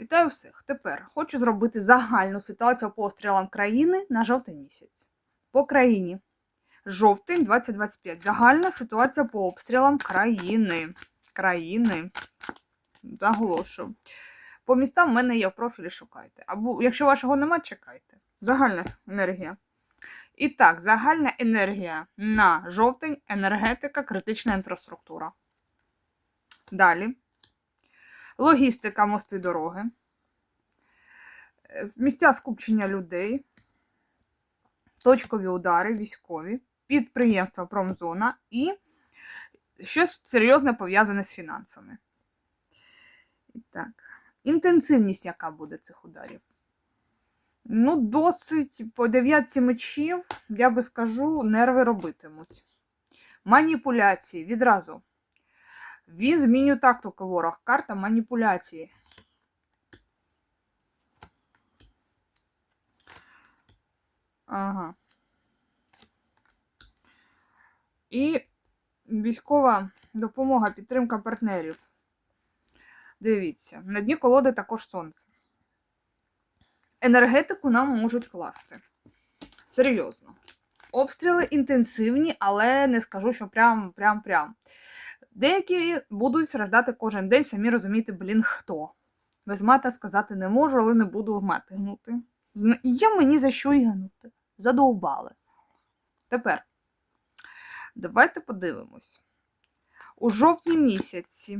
Вітаю всіх. Тепер хочу зробити загальну ситуацію по обстрілам країни на жовтень місяць. По країні. Жовтень 2025. Загальна ситуація по обстрілам країни. Країни. Заголошую. По містам в мене є в профілі, шукайте. Або, якщо вашого нема, чекайте. Загальна енергія. І так, загальна енергія на жовтень, енергетика, критична інфраструктура. Далі. Логістика, мости, дороги. Місця скупчення людей, точкові удари, військові, підприємства, промзона і щось серйозне пов'язане з фінансами. Так. Інтенсивність, яка буде цих ударів? Ну, досить по дев'ятці мечів, я би скажу, нерви робитимуть. Маніпуляції відразу. Він змінює тактику ворог. Карта маніпуляції. Ага. І військова допомога, підтримка партнерів. Дивіться, на дні колоди також сонце. Енергетику нам можуть класти. Серйозно. Обстріли інтенсивні, але не скажу, що прям, прям, прям. Деякі будуть страждати кожен день, самі розумієте, блін, хто. Без мата сказати не можу, але не буду в мати гнути. Є мені за що й гнути. Задовбали. Тепер давайте подивимось. У жовтні місяці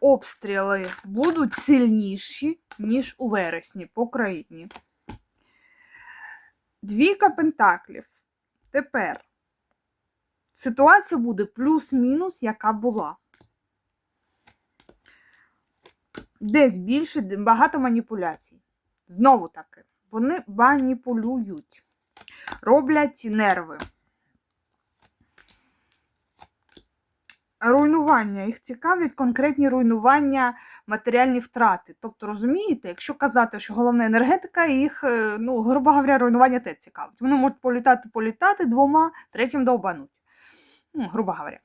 обстріли будуть сильніші, ніж у вересні по країні. Двійка пентаклів. Тепер ситуація буде плюс-мінус, яка була. Десь більше, багато маніпуляцій. Знову таки, вони маніпулюють, роблять нерви. Руйнування. Їх цікавлять конкретні руйнування, матеріальні втрати. Тобто, розумієте, якщо казати, що головна енергетика, їх, е, ну, грубо говоря, руйнування те цікавить. Вони можуть політати, політати двома, третім довбануть. Ну, грубо говоря.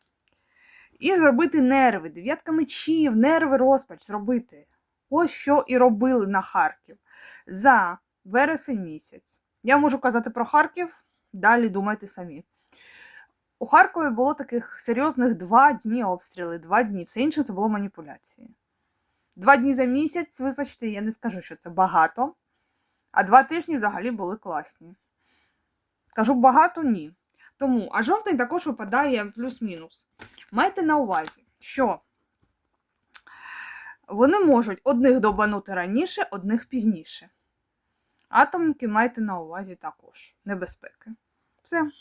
І зробити нерви, дев'ятка мечів, нерви розпач зробити. Ось що і робили на Харків за вересень місяць. Я можу казати про Харків, далі думайте самі. У Харкові було таких серйозних два дні обстріли, два дні. Все інше це було маніпуляції. Два дні за місяць, вибачте, я не скажу, що це багато. А два тижні взагалі були класні. Кажу, багато ні. Тому, а жовтень також випадає плюс-мінус. Майте на увазі, що вони можуть одних добанути раніше, одних пізніше. Атомки майте на увазі також. Небезпеки. Все.